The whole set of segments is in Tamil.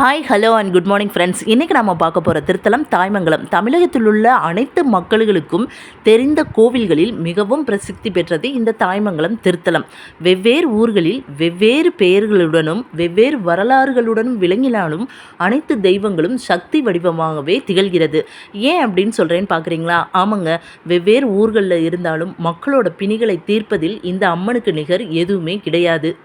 Hi hello and good morning friends இன்றைக்கி நம்ம பார்க்க போகிற திருத்தலம் தாய்மங்கலம். தமிழகத்தில் உள்ள அனைத்து மக்களுக்கும் தெரிந்த கோவில்களில் மிகவும் பிரசித்தி பெற்றது இந்த தாய்மங்கலம் திருத்தலம். வெவ்வேறு ஊர்களில் வெவ்வேறு பெயர்களுடனும் வெவ்வேறு வரலாறுகளுடனும் விளங்கினாலும் அனைத்து தெய்வங்களும் சக்தி வடிவமாகவே திகழ்கிறது. ஏன் அப்படின்னு சொல்கிறேன்னு பார்க்குறீங்களா? ஆமாங்க. வெவ்வேறு ஊர்களில் இருந்தாலும் மக்களோட பிணிகளை தீர்ப்பதில் இந்த அம்மனுக்கு நிகர் எதுவுமே கிடையாது.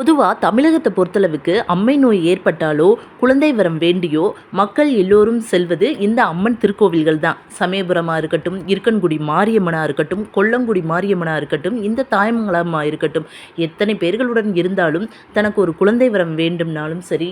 பொதுவாக தமிழகத்தை பொறுத்தளவுக்கு அம்மை நோய் ஏற்பட்டாலோ குழந்தை வரம் வேண்டியோ மக்கள் எல்லோரும் செல்வது இந்த அம்மன் திருக்கோவில்கள் தான் சமயபுரமாக இருக்கட்டும் இருக்கன்குடி மாரியம்மனாக இருக்கட்டும் கொல்லங்குடி மாரியம்மனாக இருக்கட்டும் இந்த தாயமங்கலமாக இருக்கட்டும் எத்தனை பேர்களுடன் இருந்தாலும் தனக்கு ஒரு குழந்தை வரம் வேண்டும்னாலும் சரி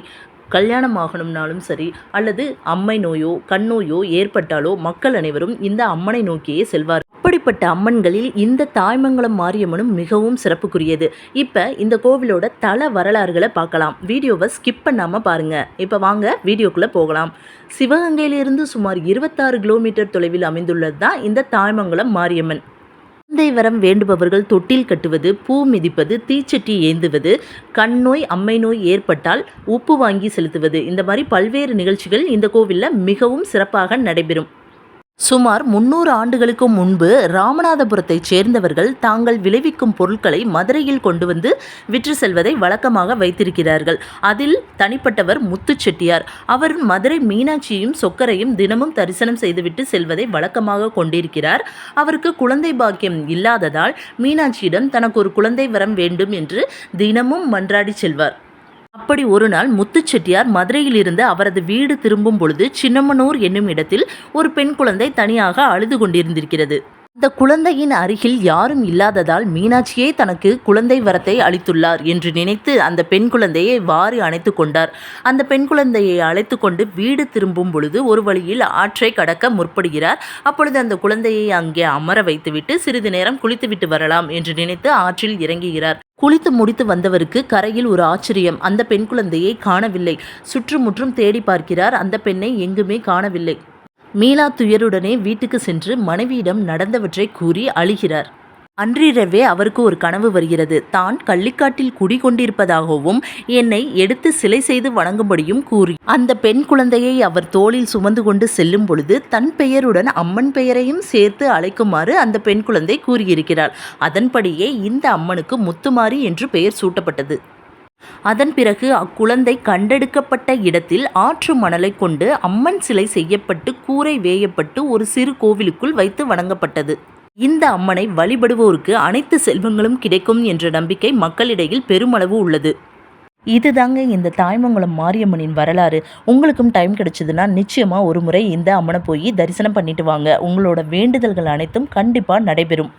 கல்யாணம் ஆகணும்னாலும் சரி அல்லது அம்மை நோயோ கண் நோயோ ஏற்பட்டாலோ மக்கள் அனைவரும் இந்த அம்மனை நோக்கியே செல்வார் அப்படிப்பட்ட அம்மன்களில் இந்த தாய்மங்கலம் மாரியம்மனும் மிகவும் சிறப்புக்குரியது. இப்போ இந்த கோவிலோட தல வரலாறுகளை பார்க்கலாம். வீடியோவை ஸ்கிப் பண்ணாமல் பாருங்கள் இப்போ வாங்க வீடியோக்குள்ளே போகலாம். சிவகங்கையிலிருந்து சுமார் இருபத்தாறு கிலோமீட்டர் தொலைவில் அமைந்துள்ளது தான் இந்த தாய்மங்கலம் மாரியம்மன். குழந்தை வரம் வேண்டுபவர்கள் தொட்டில் கட்டுவது பூ மிதிப்பது தீச்சட்டி ஏந்துவது கண் நோய் அம்மை நோய் ஏற்பட்டால் உப்பு வாங்கி செலுத்துவது. இந்த மாதிரி பல்வேறு நிகழ்ச்சிகள் இந்த கோவிலில் மிகவும் சிறப்பாக நடைபெறும். சுமார் முன்னூறு ஆண்டுகளுக்கு முன்பு ராமநாதபுரத்தைச் சேர்ந்தவர்கள் தாங்கள் விளைவிக்கும் பொருட்களை மதுரையில் கொண்டு வந்து விற்று செல்வதை வழக்கமாக வைத்திருக்கிறார்கள். அதில் தனிப்பட்டவர் முத்து செட்டியார். அவர் மதுரை மீனாட்சியும் சொக்கரையும் தினமும் தரிசனம் செய்துவிட்டு செல்வதை வழக்கமாக கொண்டிருக்கிறார். அவருக்கு குழந்தை பாக்கியம் இல்லாததால் மீனாட்சியிடம் தனக்கு ஒரு குழந்தை வரம் வேண்டும் என்று தினமும் மன்றாடி செல்வார். அப்படி ஒரு நாள் முத்துச்செட்டியார் மதுரையிலிருந்து அவரது வீடு திரும்பும் பொழுது சின்னமனூர் என்னும் இடத்தில் ஒரு பெண் குழந்தை தனியாக அழுது கொண்டிருந்திருக்கிறது. இந்த குழந்தையின் அருகில் யாரும் இல்லாததால் மீனாட்சியே தனக்கு குழந்தை வரத்தை அளித்துள்ளார் என்று நினைத்து அந்த பெண் குழந்தையை வாரி அணைத்து கொண்டார். அந்த பெண் குழந்தையை அழைத்து கொண்டு வீடு திரும்பும் பொழுது ஒரு வழியில் ஆற்றை கடக்க முற்படுகிறார். அப்பொழுது அந்த குழந்தையை அங்கே அமர வைத்துவிட்டு சிறிது நேரம் குளித்துவிட்டு வரலாம் என்று நினைத்து ஆற்றில் இறங்குகிறார். குளித்து முடித்து வந்தவருக்கு கரையில் ஒரு ஆச்சரியம். அந்த பெண் குழந்தையை காணவில்லை. சுற்றுமுற்றும் தேடி பார்க்கிறார். அந்த பெண்ணை எங்குமே காணவில்லை. மீளா துயருடனே வீட்டுக்கு சென்று மனைவியிடம் நடந்தவற்றை கூறி அழுகிறார். அன்றிரவே அவருக்கு ஒரு கனவு வருகிறது. தான் கள்ளிக்காட்டில் குடிகொண்டிருப்பதாகவும் என்னை எடுத்து சிலை செய்து வணங்கும்படியும் கூறி. அந்த பெண் குழந்தையை அவர் தோளில் சுமந்து கொண்டு செல்லும் பொழுது தன் பெயருடன் அம்மன் பெயரையும் சேர்த்து அழைக்குமாறு அந்த பெண் குழந்தை கூறியிருக்கிறார் அதன்படியே இந்த அம்மனுக்கு முத்துமாரி என்று பெயர் சூட்டப்பட்டது. அதன் பிறகு அக்குழந்தை கண்டெடுக்கப்பட்ட இடத்தில் ஆற்று மணலை கொண்டு அம்மன் சிலை செய்யப்பட்டு கூரை வேயப்பட்டு ஒரு சிறு கோவிலுக்குள் வைத்து வணங்கப்பட்டது. இந்த அம்மனை வழிபடுவோருக்கு அனைத்து செல்வங்களும் கிடைக்கும் என்ற நம்பிக்கை மக்களிடையில் பெருமளவு உள்ளது. இதுதாங்க இந்த தாய்மங்கலம் மாரியம்மனின் வரலாறு. உங்களுக்கும் டைம் கிடைச்சதுன்னா நிச்சயமாக ஒரு முறை இந்த அம்மனை போய் தரிசனம் பண்ணிட்டு வாங்க. உங்களோட வேண்டுதல்கள் அனைத்தும் கண்டிப்பாக நடைபெறும்.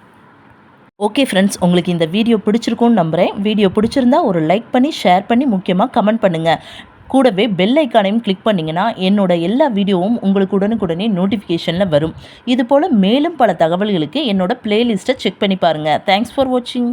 ஓகே ஃப்ரெண்ட்ஸ் உங்களுக்கு இந்த வீடியோ பிடிச்சிருக்கும்னு நம்புகிறேன் வீடியோ பிடிச்சிருந்தா ஒரு லைக் பண்ணி ஷேர் பண்ணி முக்கியமாக கமெண்ட் பண்ணுங்கள் கூடவே பெல் ஐக்கானையும் கிளிக் பண்ணிங்கன்னா என்னோட எல்லா வீடியோவும் உங்களுக்கு உடனுக்குடனே நோட்டிஃபிகேஷனில் வரும். இதுபோல் மேலும் பல தகவல்களுக்கு என்னோட பிளேலிஸ்ட்டை செக் பண்ணி பாருங்கள் தேங்க்ஸ் ஃபார் வாட்சிங்